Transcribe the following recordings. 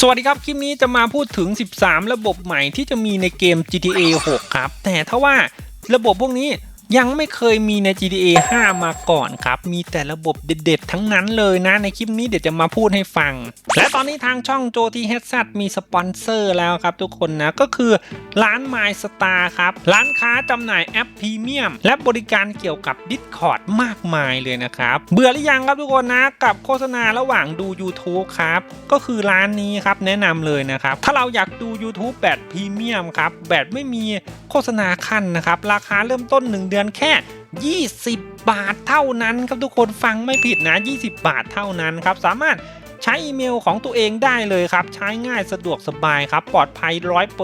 สวัสดีครับ คลิปนี้จะมาพูดถึง 13 ระบบใหม่ที่จะมีในเกม GTA 6 ครับ แต่ถ้าว่าระบบพวกนี้ ยังไม่เคยมีใน GTA 5 มาก่อนครับ มีแต่ระบบเด็ด ๆ ทั้งนั้นเลยนะ ในคลิปนี้เดี๋ยวจะมาพูดให้ฟัง และตอนนี้ทางช่องโจทีเฮดซัมีสปอนเซอร์แล้วครับทุกคนนะ ก็คือร้าน My Star ครับ ร้านค้าจำหน่ายแอปพรีเมียม และบริการเกี่ยวกับ Discord มากมายเลยนะครับ เบื่อหรือยังครับทุกคนนะ กับโฆษณาระหว่างดู YouTube ครับ ก็คือร้านนี้ครับแนะนำเลยนะครับ ถ้าเราอยากดู YouTube แบบพรีเมียมครับแบบไม่มีโฆษณาขั้นนะครับราคาเริ่มต้น1เดือนดือนแค่ 20 บาทเท่านั้นครับทุกคนฟังไม่ผิดนะ 20 บาทเท่านั้นครับสามารถใช้อีเมลของตัวเองได้เลยครับ ใช้ง่ายสะดวกสบายครับ ปลอดภัย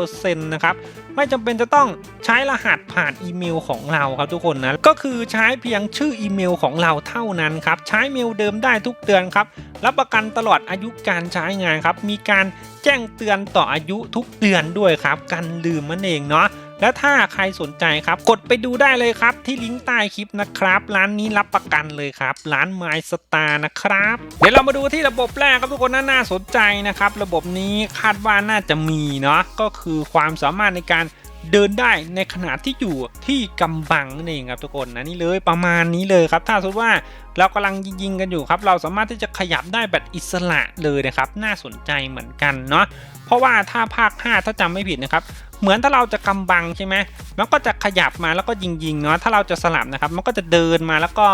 100%นะครับไม่จำเป็นจะต้องใช้รหัสผ่านอีเมลของเราครับทุกคนนะก็คือใช้เพียงชื่ออีเมลของเราเท่านั้นครับใช้เมลเดิมได้ทุกเดือนครับรับประกันตลอดอายุการใช้งานครับมีการแจ้งเตือนต่ออายุทุกเดือนด้วยครับ กันลืมมันเองเนาะ และถ้าใครสนใจครับ กดไปดูได้เลยครับ ที่ลิงก์ใต้คลิปนะครับ ร้านนี้รับประกันเลยครับ ร้าน My Star นะครับ เดี๋ยวเรามาดูที่ระบบแรกครับทุกคนน่าน่าสนใจนะครับ ระบบนี้คาดว่าน่าจะมีเนาะก็คือความสามารถในการเดินได้ในขณะที่อยู่ที่กำบังนั่นเองครับทุกคนนะนี่เลยประมาณนี้เลยครับ ถ้าสมมติว่าเรากำลังยิงกันอยู่ครับ เราสามารถที่จะขยับได้แบบอิสระเลยนะครับ น่าสนใจเหมือนกันเนาะเพราะว่าถ้าภาค 5 ถ้าจำไม่ผิดนะครับ เหมือนถ้าเราจะกำบังใช่ไหมมันก็จะขยับมาแล้วก็ยิงยิงๆเนาะถ้าเราจะสลับนะครับ มันก็จะเดินมาแล้วก็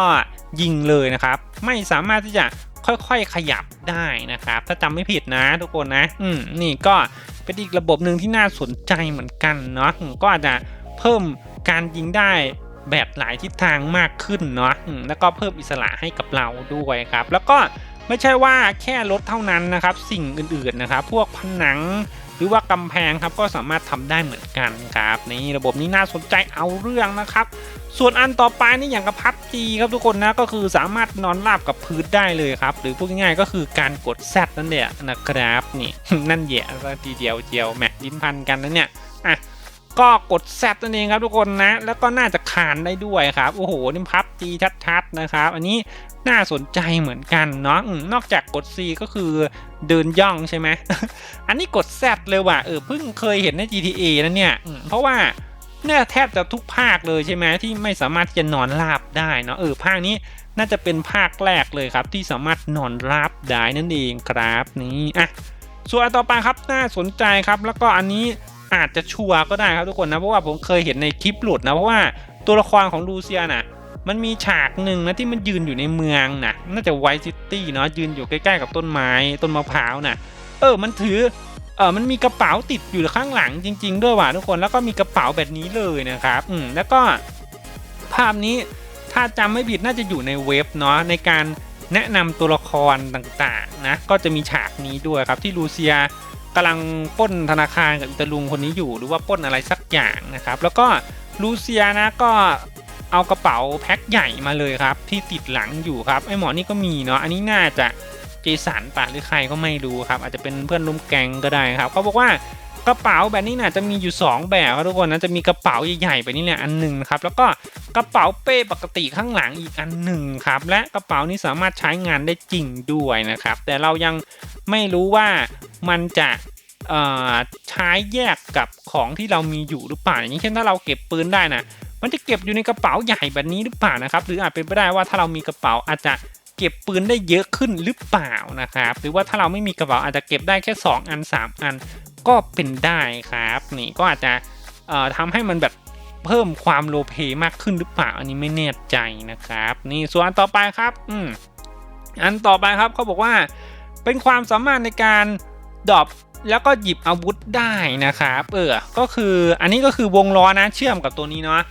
ยิงเลยนะครับ ไม่สามารถที่จะค่อยๆขยับได้นะครับ ถ้าจำไม่ผิดนะทุกคนนะ อืมนี่ก็เป็นอีกระบบหนึ่งที่น่าสนใจเหมือนกันเนาะก็อาจจะเพิ่มการยิงได้แบบหลายทิศทางมากขึ้นเนาะแล้วก็เพิ่มอิสระให้กับเราด้วยครับ แล้วก็ ไม่ใช่ว่าแค่รถเท่านั้นนะครับ สิ่งอื่นๆนะครับ พวกผนังหรือว่ากำแพงครับก็สามารถทำได้เหมือนกันครับนี่ระบบนี้น่าสนใจเอาเรื่องนะครับ ส่วนอันต่อไปนี่อย่างกับพับจีครับทุกคนนะก็คือสามารถนอนราบกับพื้นได้เลยครับ หรือพูดง่ายๆก็คือการกดแซดนั่นแหละนะครับนี่นั่นแหละทีเดียวเจียวแหมลิ้นพันกันนะเนี่ยอะ ก็กดแซดนั่นเองครับทุกคนนะ แล้วก็น่าจะคานได้ด้วยครับ โอ้โห นี่พับจีชัดๆนะครับ อันนี้น่าสนใจเหมือนกันเนาะนอกจากกด C ก็คือเดินย่องใช่ไหม อันนี้กด Z เลยว่ะ เออ เพิ่งเคยเห็นใน GTA นะเนี่ย เพราะว่าเนี่ยแทบจะทุกภาคเลยใช่ไหมที่ไม่สามารถจะนอนราบได้เนาะ เออ ภาคนี้น่าจะเป็นภาคแรกเลยครับ ที่สามารถนอนราบได้นั่นเองครับ นี่ อะ ส่วนอันต่อไปครับน่าสนใจครับ แล้วก็อันนี้ อาจจะชัวร์ก็ได้ครับทุกคนนะ เพราะว่าผมเคยเห็นในคลิปหลุดนะ เพราะว่าตัวละครของลูเซียน่ะมันมีฉากหนึ่งนะที่มันยืนอยู่ในเมืองนะน่าจะไวซิตี้เนาะยืนอยู่ใกล้ๆกับต้นไม้ต้นมะพร้าวน่ะเออมันถือเออมันมีกระเป๋าติดอยู่ข้างหลังจริง ๆ ด้วยว่ะทุกคนแล้วก็มีกระเป๋าแบบนี้เลยนะครับอืมแล้วก็ภาพนี้ถ้าจำไม่ผิดน่าจะอยู่ในเว็บเนาะในการแนะนำตัวละครต่างๆนะก็จะมีฉากนี้ด้วยครับที่ลูเซีย กำลังป้นธนาคารกับอิตาลุงคนนี้อยู่ หรือว่าป้นอะไรสักอย่างนะครับ แล้วก็ลูเซียนะก็เอากระเป๋าแพ็คใหญ่มาเลยครับ ที่ติดหลังอยู่ครับไอหมอนี่ก็มีเนาะอันนี้น่าจะเจสันป่ะหรือใครก็ไม่รู้ครับ อาจจะเป็นเพื่อนร่วมแก๊งก็ได้ครับเขาบอกว่า กระเป๋าแบบนี้น่ะจะมีอยู่ 2 แบบครับทุกคนนะจะมีกระเป๋าใหญ่ๆแบบนี้แหละอันหนึ่งครับแล้วก็กระเป๋าเป้ปกติข้างหลังอีกอันหนึ่งครับและกระเป๋านี้สามารถใช้งานได้จริงด้วยนะครับ แต่เรายังไม่รู้ว่ามันจะใช้แยกกับของที่เรามีอยู่หรือเปล่าอย่างเช่นถ้าเราเก็บปืนได้นะมันจะเก็บอยู่ในกระเป๋าใหญ่แบบนี้หรือเปล่านะครับ หรืออาจเป็นไปได้ว่าถ้าเรามีกระเป๋าอาจจะเก็บปืนได้เยอะขึ้นหรือเปล่านะครับ หรือว่าถ้าเราไม่มีกระเป๋าอาจจะเก็บได้แค่ 2 อัน 3 อัน ก็เป็นได้ครับ นี่ก็อาจจะทำให้มันแบบเพิ่มความโลเพมากขึ้นหรือเปล่าอันนี้ไม่แน่ใจนะครับ นี่ส่วนอันต่อไปครับอืมอันต่อไปครับเขาบอกว่า เป็นความสามารถในการดรอปแล้วก็หยิบอาวุธได้นะครับเออก็คืออันนี้ก็คือวงล้อนะเชื่อมกับตัวนี้เนาะ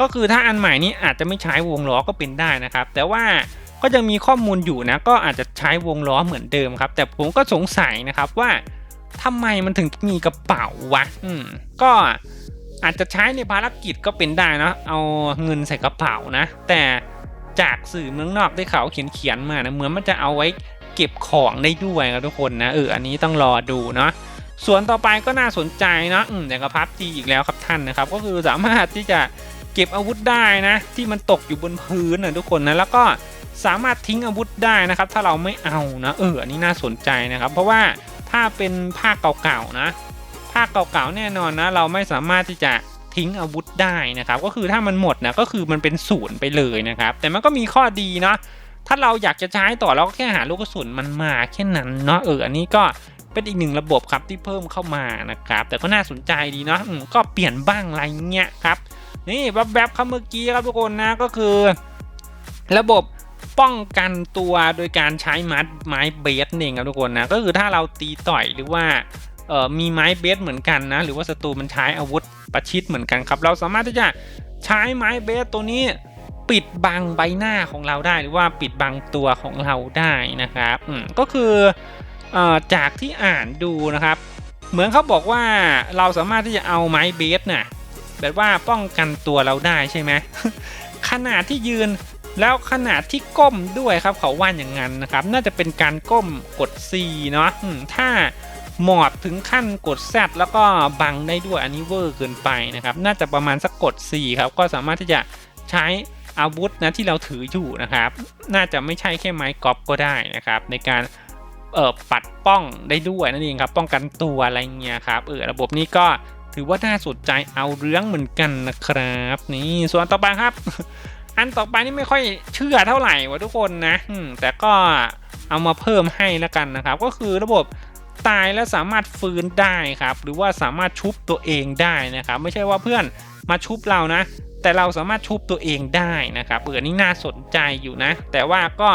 ก็คือถ้าอันใหม่นี้อาจจะไม่ใช้วงล้อก็เป็นได้นะครับ แต่ว่าก็ยังมีข้อมูลอยู่นะ ก็อาจจะใช้วงล้อเหมือนเดิมครับ แต่ผมก็สงสัยนะครับว่า ทำไมมันถึงมีกระเป๋าวะ อืม ก็อาจจะใช้ในภารกิจก็เป็นได้นะ เอาเงินใส่กระเป๋านะ แต่จากสื่อเมืองนอกที่เขาเขียนเขียนๆมานะเหมือนมันจะเอาไว้เก็บของได้ด้วยครับทุกคนนะเอออันนี้ต้องรอดูเนาะส่วนต่อไปก็น่าสนใจเนาะอืมอย่างกับพับจีอีกแล้วครับท่านนะครับ ก็คือสามารถที่จะเก็บอาวุธได้นะ ที่มันตกอยู่บนพื้นนะทุกคนนะแล้วก็สามารถทิ้งอาวุธได้นะครับ ถ้าเราไม่เอานะเอออันนี้น่าสนใจนะครับ เพราะว่า ถ้าเป็นภาคเก่าๆนะ ภาคเก่าๆแน่นอนนะ เราไม่สามารถที่จะทิ้งอาวุธได้นะครับ ก็คือถ้ามันหมดนะก็คือมันเป็นศูนย์ไปเลยนะครับ แต่มันก็มีข้อดีเนาะถ้าเราอยากจะใช้ต่อเราก็แค่หาลูกกระสุนมันมาแค่นั้นเนาะเอออันนี้ก็เป็นอีกหนึ่งระบบครับที่เพิ่มเข้ามานะครับ แต่ก็น่าสนใจดีเนาะก็เปลี่ยนบ้างอะไรเงี้ยครับ นี่แบบแบบคำเมื่อกี้ครับทุกคนนะก็คือ ระบบ ป้องกันตัวโดยการใช้มัดไม้เบสเองครับทุกคนนะก็คือถ้าเราตีต่อยหรือว่ามีไม้เบสเหมือนกันนะ หรือว่าศัตรูมันใช้อาวุธประชิดเหมือนกันครับ เราสามารถที่จะใช้ไม้เบสตัวนี้ปิดบังใบหน้าของเราได้หรือว่าปิดบังตัวของเราได้นะครับก็คือออจากที่อ่านดูนะครับ เหมือนเขาบอกว่าเราสามารถที่จะเอาไม้เบสน่ะแบบว่าป้องกันตัวเราได้ใช่ไหมขนาดที่ยืน แล้วขนาดที่ก้มด้วยครับเขาว่าอย่างนั้นนะครับ น่าจะเป็นการก้มกด C เนาะถ้าหมอบถึงขั้นกด Z แล้วก็บังได้ด้วยอันนี้เวอร์เกินไปนะครับ น่าจะประมาณสักกด C ครับก็สามารถที่จะใช้อาวุธนะที่เราถืออยู่นะครับ น่าจะไม่ใช่แค่ไม้กอล์ฟก็ได้นะครับ ในการเออปัดป้องได้ด้วยนั่นเองครับ ป้องกันตัวอะไรเงี้ยครับเออระบบนี้ก็ถือว่าน่าสนใจเอาเรื่องเหมือนกันนะครับ นี่ส่วนต่อไปครับ อันต่อไปนี่ไม่ค่อยเชื่อเท่าไหร่วะทุกคนนะแต่ก็เอามาเพิ่มให้แล้วกันนะครับ ก็คือระบบตายแล้วสามารถฟื้นได้ครับ หรือว่าสามารถชุบตัวเองได้นะครับ ไม่ใช่ว่าเพื่อนมาชุบเรานะ แต่เราสามารถชุบตัวเองได้นะครับเออนี่น่าสนใจอยู่นะ แต่ว่าก็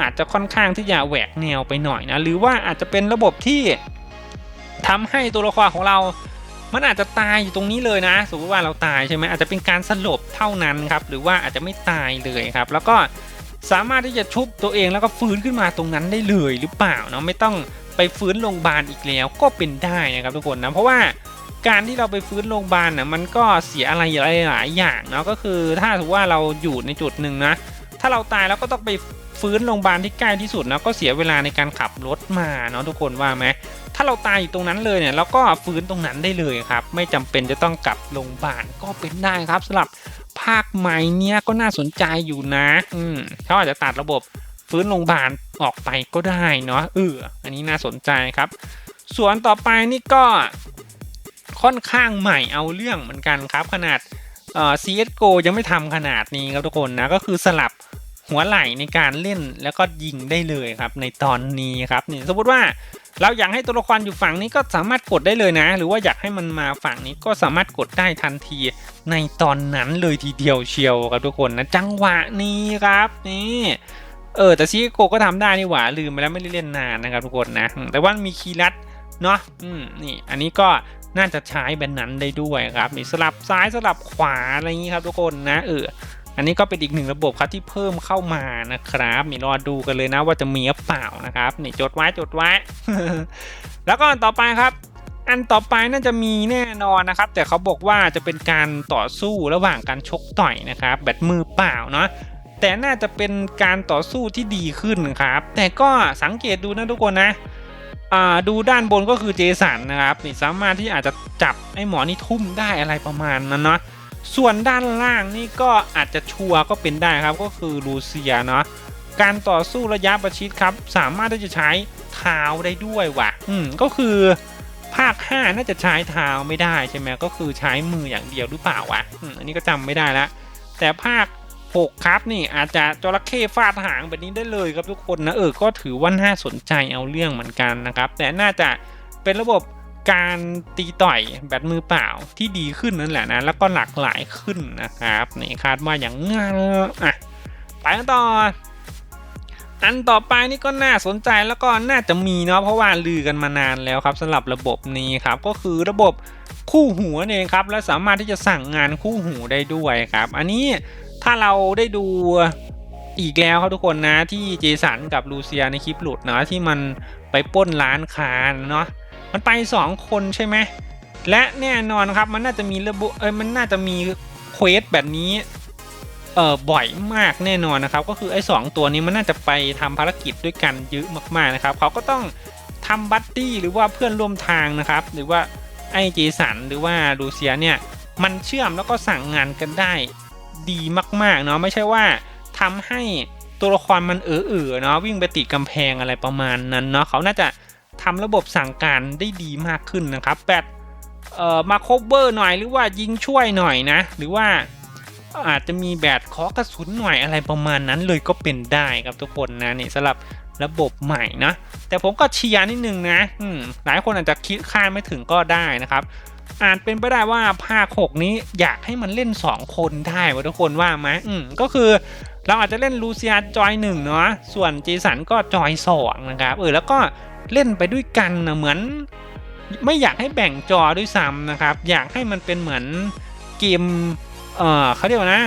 อาจจะค่อนข้างที่จะแหวกแนวไปหน่อยนะ หรือว่าอาจจะเป็นระบบที่ทำให้ตัวละครของเรา มันอาจจะตายอยู่ตรงนี้เลยนะสมมติว่าเราตายใช่ไหมอาจจะเป็นการสลบเท่านั้นครับหรือว่าอาจจะไม่ตายเลยครับ แล้วก็สามารถที่จะชุบตัวเองแล้วก็ฟื้นขึ้นมาตรงนั้นได้เลยหรือเปล่าเนาะไม่ต้องไปฟื้นโรงพยาบาลอีกแล้วก็เป็นได้นะครับทุกคนนะเพราะว่าการที่เราไปฟื้นโรงพยาบาลนะมันก็เสียอะไรหลายอย่างเนาะก็คือถ้าถือว่าเราอยู่ในจุดหนึ่งนะถ้าเราตายแล้วก็ต้องไปฟื้นโรงพยาบาลที่ใกล้ที่สุดนะก็เสียเวลาในการขับรถมาเนาะทุกคนว่าไหม ถ้าเราตายอยู่ตรงนั้นเลยเนี่ยเราก็ฟื้นตรงนั้นได้เลยครับ ไม่จำเป็นจะต้องกลับโรงพยาบาลก็เป็นได้ครับสำหรับภาคใหม่เนี่ยก็น่าสนใจอยู่นะ อืมเขาอาจจะตัดระบบฟื้นโรงพยาบาลออกไปก็ได้เนาะเอออันนี้น่าสนใจครับ ส่วนต่อไปนี่ก็ค่อนข้างใหม่เอาเรื่องเหมือนกันครับ ขนาดเอ่อ CSGO ยังไม่ทำขนาดนี้ครับทุกคนนะ ก็คือสลับ หัวไหล่ในการเล่นแล้วก็ยิงได้เลยครับในตอนนี้ครับนี่สมมติว่าเราอยากให้ตัวละครอยู่ฝั่งนี้ก็สามารถกดได้เลยนะ หรือว่าอยากให้มันมาฝั่งนี้ก็สามารถกดได้ทันที ในตอนนั้นเลยทีเดียวเชียวครับทุกคนนะจังหวะนี้ครับนี่เออแต่ซีโกก็ทำได้นี่หว่าลืมไปแล้วไม่ได้เล่นนานนะครับทุกคนนะ แต่ว่ามีคีย์ลัดเนาะอืมนี่อันนี้ก็น่าจะใช้แบบนั้นได้ด้วยครับนี่สลับซ้ายสลับขวาอะไรอย่างนี้ครับทุกคนนะเออ อันนี้ก็เป็นอีกหนึ่งระบบครับที่เพิ่มเข้ามานะครับนี่รอดูกันเลยนะว่าจะมีหรือเปล่านะครับนี่จดไว้จดไว้ แล้วก็อันต่อไปครับ อันต่อไปน่าจะมีแน่นอนนะครับ แต่เขาบอกว่าจะเป็นการต่อสู้ระหว่างการชกต่อยนะครับ แบบมือเปล่าเนาะแต่น่าจะเป็นการต่อสู้ที่ดีขึ้นครับ แต่ก็สังเกตดูนะทุกคนนะดูด้านบนก็คือเจสันนะครับนี่สามารถที่อาจจะจับไอ้หมอนี่ทุ่มได้อะไรประมาณนั้นเนาะ ส่วนด้านล่างนี่ก็อาจจะชัวร์ก็เป็นได้ครับก็คือลูเซียเนาะการต่อสู้ระยะประชิดครับ สามารถที่จะใช้เท้าได้ด้วยว่ะ อืมก็คือภาค 5 น่าจะใช้เท้าไม่ได้ใช่ไหมก็คือใช้มืออย่างเดียวหรือเปล่าวะอืมอันนี้ก็จำไม่ได้ละแต่ภาค 6 ครับนี่อาจจะจระเข้ฟาดหางแบบนี้ได้เลยครับทุกคนนะเออก็ถือว่าน่าสนใจเอาเรื่องเหมือนกันนะครับ แต่น่าจะเป็นระบบ การตีต่อยแบบมือเปล่าที่ดีขึ้นนั่นแหละนะ แล้วก็หลากหลายขึ้นนะครับนี่คาดว่าอย่างงั้นอะไปกันต่ออันต่อไปนี่ก็น่าสนใจแล้วก็น่าจะมีเนาะเพราะว่าลือกันมานานแล้วครับสำหรับระบบนี้ครับก็คือระบบคู่หูนั่นเองครับและสามารถที่จะสั่งงานคู่หูได้ด้วยครับ อันนี้ถ้าเราได้ดูอีกแล้วครับทุกคนนะที่เจสันกับลูเซียในคลิปหลุดเนาะที่มันไปปล้นร้านค้าเนาะ มันไป 2 คนใช่ไหมและแน่นอนครับมันน่าจะมีระบบเออมันน่าจะมีเควสแบบนี้เอ่อบ่อยมากแน่นอนนะครับ ก็คือไอ้สองตัวนี้มันน่าจะไปทำภารกิจด้วยกันเยอะมากๆนะครับเขาก็ต้องทำบัดดี้หรือว่าเพื่อนร่วมทางนะครับ หรือว่าไอ้เจสันหรือว่าลูเซียเนี่ยมันเชื่อมแล้วก็สั่งงานกันได้ดีมากๆเนาะไม่ใช่ว่าทำให้ตัวละครมันเออๆเนาะวิ่งไปติดกำแพงอะไรประมาณนั้นเนาะเขาน่าจะ ทำระบบสั่งการได้ดีมากขึ้นนะครับแบบเอ่อมาโคเวอร์หน่อยหรือว่ายิงช่วยหน่อยนะ หรือว่าอาจจะมีแบบขอกระสุนหน่อยอะไรประมาณนั้นเลยก็เป็นได้ครับทุกคนนะนี่สำหรับระบบใหม่นะ แต่ผมก็เชียร์นิดนึงนะอืมหลายคนอาจจะคิดคาดไม่ถึงก็ได้นะครับอาจเป็นไปได้ว่าภาค6นี้อยากให้มันเล่น 2 คนได้วะทุกคนว่าไหมอืมก็คือเราอาจจะเล่นลูเซียจอยหนึ่งเนาะส่วนจีสันก็จอยสองนะครับเออแล้วก็ เล่นไปด้วยกันนะเหมือน ไม่อยากให้แบ่งจอด้วยซ้ำนะครับ อยากให้มันเป็นเหมือนเกมเออเขาเรียกว่านะ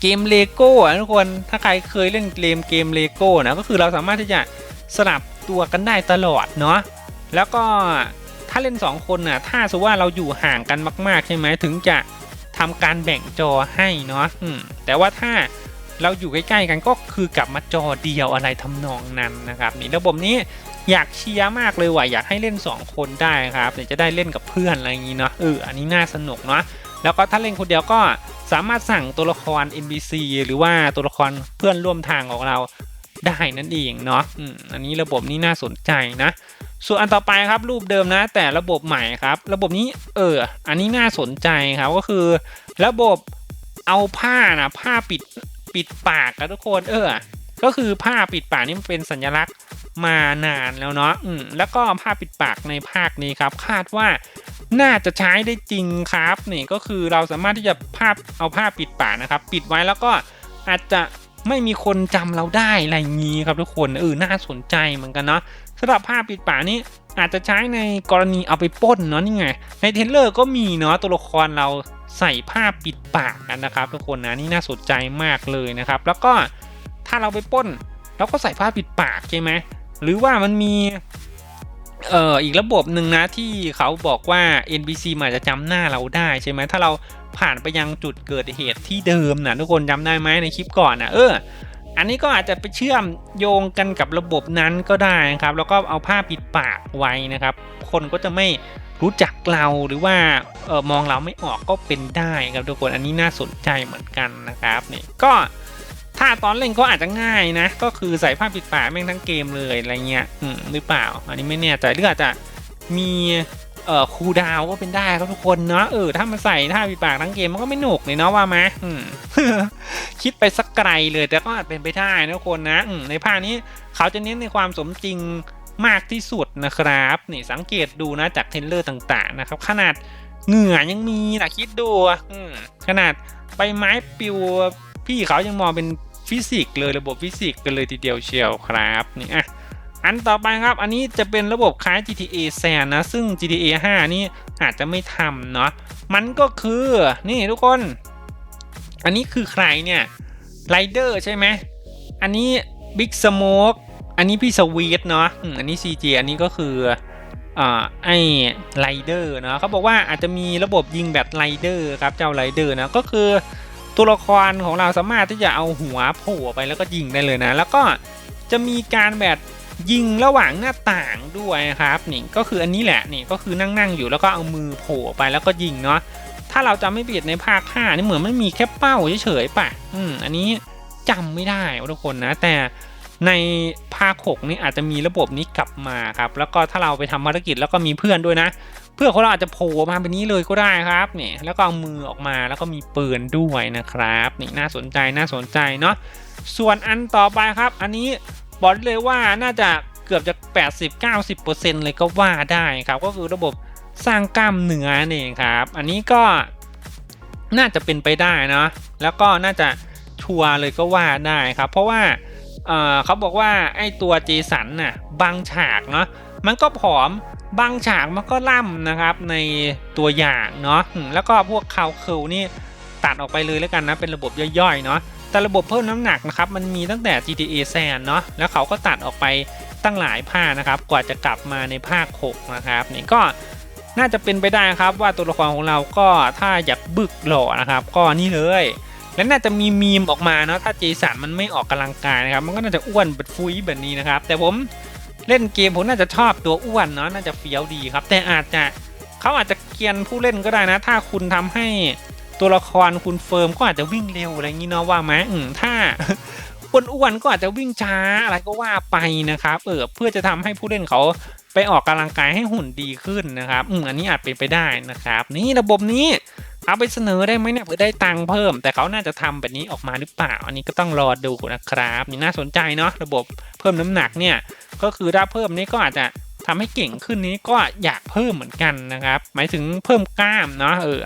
เกมเลโก้ทุกคนถ้าใครเคยเล่นเกมเกมเลโก้นะก็คือเราสามารถที่จะสลับตัวกันได้ตลอดเนาะแล้วก็ถ้าเล่น 2 คนน่ะถ้าสมมติว่าเราอยู่ห่างกันมาก ๆ ใช่ไหมถึงจะทำการแบ่งจอให้เนาะแต่ว่าถ้าเราอยู่ใกล้ ๆ กันก็คือกลับมาจอเดียวอะไรทำนองนั้นนะครับนี่ระบบนี้ อยากเชียร์มากเลยว่ะอยากให้เล่น 2 คนได้ครับเดี๋ยวจะได้เล่นกับเพื่อนอะไรอย่างนี้เนาะเอออันนี้น่าสนุกเนาะแล้วก็ถ้าเล่นคนเดียวก็สามารถสั่งตัวละคร NPC หรือว่าตัวละครเพื่อนร่วมทางของเราได้นั่นเองเนาะอืมอันนี้ระบบนี้น่าสนใจนะส่วนอันต่อไปครับรูปเดิมนะ แต่ระบบใหม่ครับ ระบบนี้เออ อันนี้น่าสนใจครับก็คือ ระบบเอาผ้านะผ้าปิดปิดปากครับทุกคนเออ ก็คือผ้าปิดปากนี่มันเป็นสัญลักษณ์ มานานแล้วเนาะอืมแล้วก็ผ้าปิดปากในภาคนี้ครับ คาดว่าน่าจะใช้ได้จริงครับนี่ก็คือเราสามารถที่จะภาพเอาผ้าปิดปากนะครับ ปิดไว้แล้วก็อาจจะไม่มีคนจำเราได้อะไรงี้ครับทุกคนเออน่าสนใจเหมือนกันเนาะสำหรับผ้าปิดปากนี้อาจจะใช้ในกรณีเอาไปป้นเนาะนี่ไง ในเทรลเลอร์ก็มีเนาะตัวละครเราใส่ผ้าปิดปากกันนะครับ ทุกคนนะนี่น่าสนใจมากเลยนะครับ แล้วก็ถ้าเราไปป้นเราก็ใส่ผ้าปิดปากใช่ไหม หรือว่ามันมีเอ่ออีกระบบหนึ่งนะที่เขาบอกว่า NPC มันอาจจะจำหน้าเราได้ใช่ไหมถ้าเราผ่านไปยังจุดเกิดเหตุที่เดิมนะทุกคนจำได้ไหมในคลิปก่อนนะเอออันนี้ก็อาจจะไปเชื่อมโยงกันกับระบบนั้นก็ได้นะครับ แล้วก็เอาผ้าปิดปากไว้นะครับ คนก็จะไม่รู้จักเราหรือว่าออมองเราไม่ออกก็เป็นได้ครับทุกคนอันนี้น่าสนใจเหมือนกันนะครับนี่ก็ ถ้าตอนเล่นก็อาจจะง่ายนะ ก็คือใส่ผ้าปิดปากแม่งทั้งเกมเลยอะไรเงี้ยอืมหรือเปล่า อันนี้ไม่แน่ใจหรืออาจจะมีเอ่อคูดาวก็เป็นได้ครับทุกคนเนาะเออถ้ามันใส่ผ้าปิดปากทั้งเกมมันก็ไม่หนุกเลยเนาะว่าไหมอืมคิดไปสักไกลเลยแต่ก็อาจเป็นไปได้นะทุกคนนะอืในภาคนี้เขาจะเน้นในความสมจริงมากที่สุดนะครับนี่สังเกตดูนะจากเทรลเลอร์ต่างๆนะครับ ขนาดเหงื่อยังมีนะคิดดูอืขนาดใบไม้ปิวพี่เขายังมองเป็น ฟิสิกส์เลยระบบฟิสิกส์กันเลยทีเดียวเชียวครับนี่อะอันต่อไปครับ อันนี้จะเป็นระบบคล้าย GTA San นะ ซึ่ง GTA 5 นี่อาจจะไม่ทำเนาะมันก็คือนี่ทุกคน อันนี้คือใครเนี่ยไรเดอร์ใช่ไหมอันนี้บิ๊กสโมกอันนี้พี่สวีทเนาะอันนี้ CG อันนี้ก็คืออ่าไอ้ไรเดอร์เนาะเขาบอกว่าอาจจะมีระบบยิงแบบไรเดอร์ครับเจ้าไรเดอร์นะก็คือ ตัวละครของเราสามารถที่จะเอาหัวโผล่ไปแล้วก็ยิงได้เลยนะ แล้วก็จะมีการแบบยิงระหว่างหน้าต่างด้วยครับนี่ก็คืออันนี้แหละนี่ก็คือนั่งนั่งๆอยู่แล้วก็เอามือโผล่ไปแล้วก็ยิงเนาะถ้าเราจำไม่ผิดในภาค5นี่เหมือนไม่มีแค่เป้าเฉยๆป่ะ อืมอันนี้จำไม่ได้ทุกคนนะแต่ ในภาค6นี่อาจจะมีระบบนี้กลับมาครับ แล้วก็ถ้าเราไปทำภารกิจแล้วก็มีเพื่อนด้วยนะ เพื่อนของเราอาจจะโผล่มาแบบนี้เลยก็ได้ครับเนี่ยแล้วก็เอามือออกมาแล้วก็มีปืนด้วยนะครับนี่น่าสนใจน่าสนใจเนาะส่วนอันต่อไปครับ อันนี้บอกเลยว่าน่าจะเกือบจะ 80-90%เลยก็ว่าได้ครับ ก็คือระบบสร้างกล้ามเนื้อนี่ครับ อันนี้ก็น่าจะเป็นไปได้เนาะแล้วก็น่าจะชัวร์เลยก็ว่าได้ครับ เพราะว่า เออเขาบอกว่าไอ้ตัวเจสันน่ะบางฉากเนาะมันก็ผอมบางฉากมันก็ล่ำนะครับในตัวอย่างเนาะแล้วก็พวกคาวเคิลนี่ตัดออกไปเลยแล้วกันนะเป็นระบบย่อยๆเนาะแต่ระบบเพิ่มน้ำหนักนะครับมันมีตั้งแต่ GTA San เนาะแล้วเขาก็ตัดออกไปตั้งหลายภาคนะครับ กว่าจะกลับมาในภาค 6 นะครับนี่ก็น่าจะเป็นไปได้ครับว่าตัวละครของเราก็ถ้าอยากบึกหล่อนะครับ ก็นี่เลย และน่าจะมีมีมออกมาเนาะถ้าเจสันมันไม่ออกกำลังกายนะครับ มันก็น่าจะอ้วนแบบฟุยแบบนี้นะครับ แต่ผมเล่นเกมผมน่าจะชอบตัวอ้วนเนาะน่าจะเฟี้ยวดีครับ แต่อาจจะเขาอาจจะเกียนผู้เล่นก็ได้นะ ถ้าคุณทำให้ตัวละครคุณเฟิร์มก็อาจจะวิ่งเร็วอะไรอย่างนี้เนาะว่าไหมอืมถ้าอ้วนๆก็อาจจะวิ่งช้าอะไรก็ว่าไปนะครับเออเพื่อจะทำให้ผู้เล่นเขาไปออกกำลังกายให้หุ่นดีขึ้นนะครับอืมอันนี้อาจเป็นไปได้นะครับ นี่ระบบนี้ เอาไปเสนอได้ไหมเนี่ยเพื่อได้ตังค์เพิ่ม แต่เขาน่าจะทำแบบนี้ออกมาหรือเปล่า อันนี้ก็ต้องรอดูนะครับนี่น่าสนใจเนาะระบบเพิ่มน้ำหนักเนี่ยก็คือถ้าเพิ่มนี้ก็อาจจะทำให้เก่งขึ้นนี้ก็อยากเพิ่มเหมือนกันนะครับ หมายถึงเพิ่มกล้ามเนาะเออ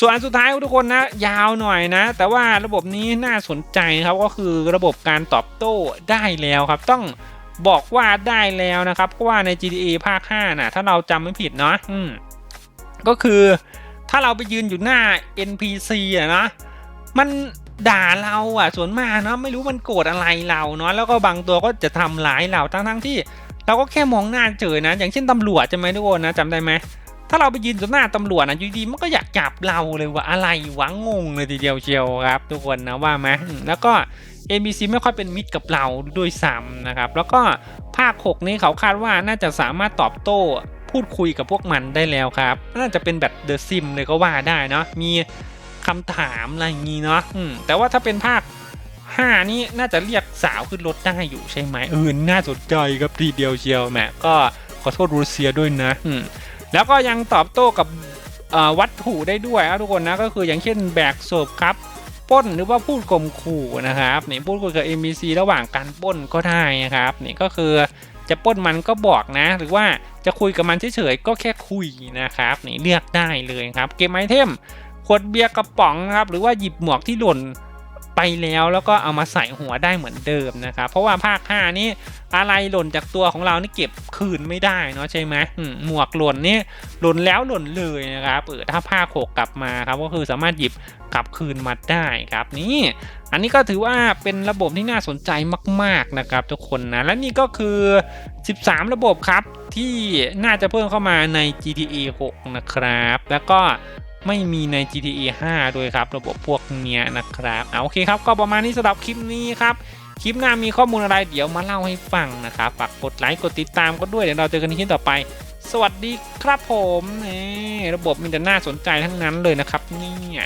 ส่วนสุดท้ายทุกคนนะ ยาวหน่อยนะ แต่ว่าระบบนี้น่าสนใจครับก็คือระบบการตอบโต้ได้แล้วครับ ต้องบอกว่าได้แล้วนะครับเพราะว่าใน GTA ภาค 5นะถ้าเราจำไม่ผิดเนาะก็คือ ถ้าเราไปยืนอยู่หน้า NPC อะนะ มันด่าเราอะส่วนมากเนาะไม่รู้มันโกรธอะไรเราเนาะแล้วก็บางตัวก็จะทำร้ายเราทั้งทั้งที่ เราก็แค่มองหน้าเฉยนะ อย่างเช่นตำรวจใช่ไหมทุกคนนะจำได้ไหมถ้าเราไปยืนต่อหน้าตำรวจนะอยู่ดีมันก็อยากจับเราเลยว่าอะไรวะงงเลยทีเดียวเชียวครับ ทุกคนนะว่าไหมแล้วก็ NBC ไม่ค่อยเป็นมิตรกับเราด้วยซ้ำนะครับ แล้วก็ภาค 6 นี้เขาคาดว่าน่าจะสามารถตอบโต้ พูดคุยกับพวกมันได้แล้วครับ น่าจะเป็นแบบเดอะซิมเลยก็ว่าได้เนาะมีคำถามอะไรอย่างงี้เนาะแต่ว่าถ้าเป็นภาค5นี่น่าจะเรียกสาวขึ้นรถได้อยู่ใช่ไหมเออน่าสนใจครับทีเดียวเชียวแหมก็ขอโทษรัสเซียด้วยนะแล้วก็ยังตอบโต้กับวัตถุได้ด้วยนะทุกคนนะก็คืออย่างเช่นแบกศพครับป้นหรือว่าพูดข่มขู่นะครับนี่พูดคุยกับ NPC ระหว่างการป้นก็ได้นะครับนี่ก็คือ จะป้นมันก็บอกนะ หรือว่าจะคุยกับมันเฉยๆก็แค่คุยนะครับนี่เลือกได้เลยครับ เกมไอเทมขวดเบียร์กระป๋องนะครับหรือว่าหยิบหมวกที่หล่น ไปแล้วแล้วก็เอามาใส่หัวได้เหมือนเดิมนะครับเพราะว่าภาค 5 นี่อะไรหล่นจากตัวของเรานี่เก็บคืนไม่ได้เนาะใช่ไหมอืมหมวกหล่นนี่หล่นแล้วหล่นเลยนะครับเออถ้าภาค6กลับมาครับก็คือสามารถหยิบกลับคืนมาได้ครับนี่อันนี้ก็ถือว่าเป็นระบบที่น่าสนใจมาก ๆนะครับทุกคนนะและนี่ก็คือ 13 ระบบครับที่น่าจะเพิ่มเข้ามาใน GTA 6 นะครับ แล้วก็ ไม่มีใน GTA 5 ด้วยครับ ระบบพวกเนี้ยนะครับเอาโอเคครับ ก็ประมาณนี้สำหรับคลิปนี้ครับ คลิปหน้ามีข้อมูลอะไรเดี๋ยวมาเล่าให้ฟังนะครับ ฝากกดไลค์กดติดตามก็ด้วย เดี๋ยวเราเจอกันในคลิปต่อไป สวัสดีครับผมนี่ระบบมีแต่น่าสนใจทั้งนั้นเลยนะครับเนี่ย